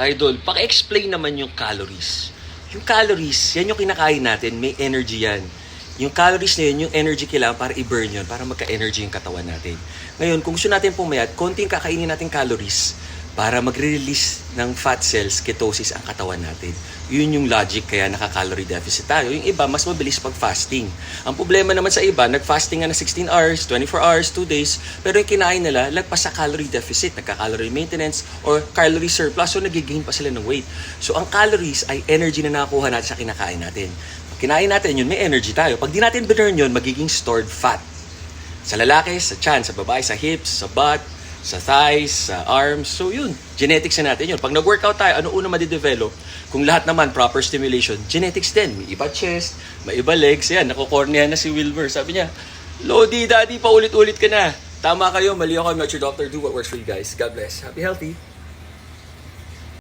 Idol, paki-explain naman yung calories. Yung calories, yan yung kinakain natin, may energy yan. Yung calories na yun, yung energy kailangan para i-burn yun, para magka-energy yung katawan natin. Ngayon, kung gusto natin pumayat, konting kakainin natin calories para magre-release ng fat cells, ketosis ang katawan natin. Yun yung logic kaya naka-calorie deficit tayo. Yung iba, mas mabilis pag fasting. Ang problema naman sa iba, nag-fasting nga na 16 hours, 24 hours, 2 days, pero yung kinain nila, lagpas sa calorie deficit, nagka-calorie maintenance, or calorie surplus, so nagigain pa sila ng weight. So ang calories ay energy na nakuha natin sa kinakain natin. Pag kinain natin yun, may energy tayo. Pag di natin burn yun, magiging stored fat. Sa lalaki, sa chan, sa babae, sa hips, sa butt, sa thighs, sa arms. So yun, genetics na natin yun. Pag nag-workout tayo, ano una madidevelop? Kung lahat naman proper stimulation, genetics din. May iba chest, may iba legs. Yan, nakukornea na si Wilmer. Sabi niya, Lodi, Daddy, paulit-ulit ka na. Tama kayo, mali ako. I'm not your doctor. Do what works for you guys. God bless. Happy, healthy.